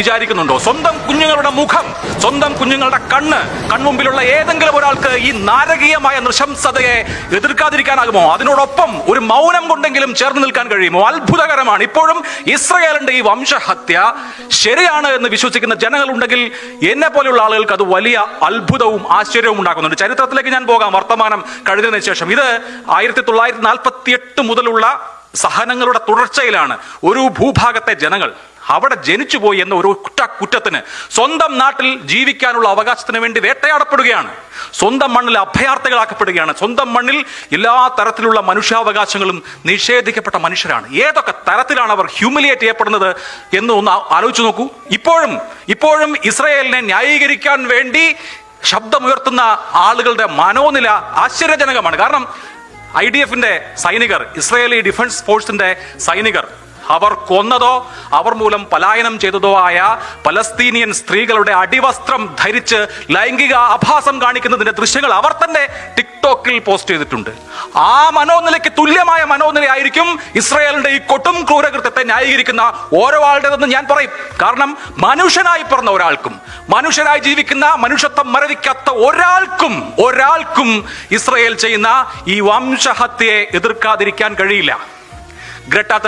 വിചാരിക്കുന്നുണ്ടോ? സ്വന്തം കുഞ്ഞുങ്ങളുടെ മുഖം സ്വന്തം കുഞ്ഞുങ്ങളുടെ കണ്ണ് കൺമുമ്പിലുള്ള ഏതെങ്കിലും ഒരാൾക്ക് ഈ നാരകീയമായ നൃശംസതയെ എതിർക്കാതിരിക്കാനാകുമോ? അതിനോടൊപ്പം ഒരു മൗനം കൊണ്ടെങ്കിലും ചേർന്ന് നിൽക്കാൻ കഴിയുമോ? അത്ഭുതകരമാണ്. ഇപ്പോഴും ഇസ്രയേലിന്റെ ഈ വംശഹത്യ ശരിയാണ് എന്ന് വിശ്വസിക്കുന്ന ജനങ്ങൾ ഉണ്ടെങ്കിൽ എന്നെ പോലെയുള്ള ആളുകൾക്ക് അത് വലിയ അത്ഭുതവും ആശ്ചര്യവും ഉണ്ടാക്കുന്നുണ്ട്. ചരിത്രത്തിലേക്ക് ഞാൻ പോകാം. വർത്തമാനം കഴിഞ്ഞതിന് ശേഷം. ഇത് ആയിരത്തി തൊള്ളായിരത്തി നാൽപ്പത്തി എട്ട് മുതലുള്ള സഹനങ്ങളുടെ തുടർച്ചയിലാണ് ഒരു ഭൂഭാഗത്തെ ജനങ്ങൾ അവിടെ ജനിച്ചുപോയി എന്ന ഒരു കുറ്റ കുറ്റത്തിന് സ്വന്തം നാട്ടിൽ ജീവിക്കാനുള്ള അവകാശത്തിന് വേണ്ടി വേട്ടയാടപ്പെടുകയാണ്. സ്വന്തം മണ്ണിൽ അഭയാർത്ഥികളാക്കപ്പെടുകയാണ്. സ്വന്തം മണ്ണിൽ എല്ലാ തരത്തിലുള്ള മനുഷ്യാവകാശങ്ങളും നിഷേധിക്കപ്പെട്ട മനുഷ്യരാണ്. ഏതൊക്കെ തരത്തിലാണ് അവർ ഹ്യൂമിലിയേറ്റ് ചെയ്യപ്പെടുന്നത് എന്ന് ഒന്ന് ആലോചിച്ചു നോക്കൂ. ഇപ്പോഴും ഇപ്പോഴും ഇസ്രയേലിനെ ന്യായീകരിക്കാൻ വേണ്ടി ശബ്ദമുയർത്തുന്ന ആളുകളുടെ മനോനില ആശ്ചര്യജനകമാണ്. കാരണം ഐ ഡി എഫിന്റെ സൈനികർ ഇസ്രയേലി ഡിഫൻസ് ഫോഴ്സിന്റെ സൈനികർ അവർ കൊന്നതോ അവർ മൂലം പലായനം ചെയ്തതോ ആയ പലസ്തീനിയൻ സ്ത്രീകളുടെ അടിവസ്ത്രം ധരിച്ച് ലൈംഗിക ആഭാസം കാണിക്കുന്നതിന്റെ ദൃശ്യങ്ങൾ അവർ തന്നെ ടിക്ടോക്കിൽ പോസ്റ്റ് ചെയ്തിട്ടുണ്ട്. ആ മനോനിലയ്ക്ക് തുല്യമായ മനോനിലയായിരിക്കും ഇസ്രയേലിന്റെ ഈ കൊട്ടും ക്രൂരകൃത്യത്തെ ന്യായീകരിക്കുന്ന ഓരോ ആളുടേതെന്ന് ഞാൻ പറയും. കാരണം മനുഷ്യനായി പിറന്ന ഒരാൾക്കും മനുഷ്യരായി ജീവിക്കുന്ന മനുഷ്യത്വം മരവിക്കാത്ത ഒരാൾക്കും ഒരാൾക്കും ഇസ്രയേൽ ചെയ്യുന്ന ഈ വംശഹത്യയെ എതിർക്കാതിരിക്കാൻ കഴിയില്ല. ഗ്രട്ടാ